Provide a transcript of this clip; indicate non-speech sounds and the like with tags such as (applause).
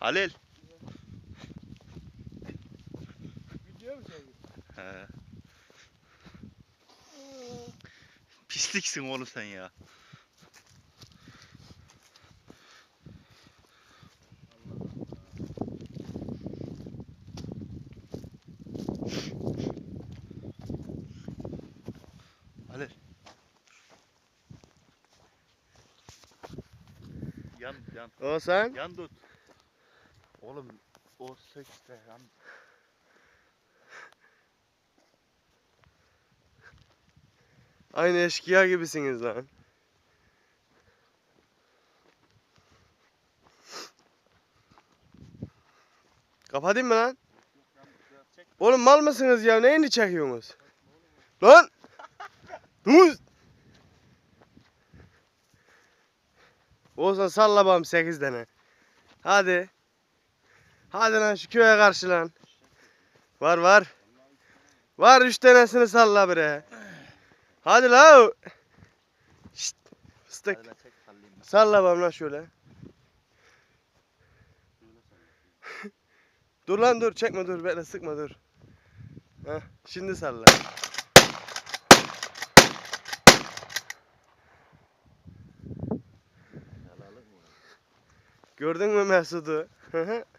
Halil. Video mu çekiyorsun? He. Pisliksin oğlum sen ya. Halil. Yan yan Oğuzhan. yan tut. Oğlum o sekste yan. Aynı eşkıya gibisiniz lan. Kapatayım mı lan? Oğlum mal mısınız ya? Neyini çekiyorsunuz? Lan! Dur! Olsan salla babam 8 tane. Hadi. Hadi lan şu köye karşı lan. Var var. Var 3 tanesini salla bre. Hadi la. Şşt. Salla babam lan şöyle. (laughs) Dur lan dur çekme dur bekle sıkma dur. Heh, şimdi salla. Gördün mü Mesut'u? (laughs)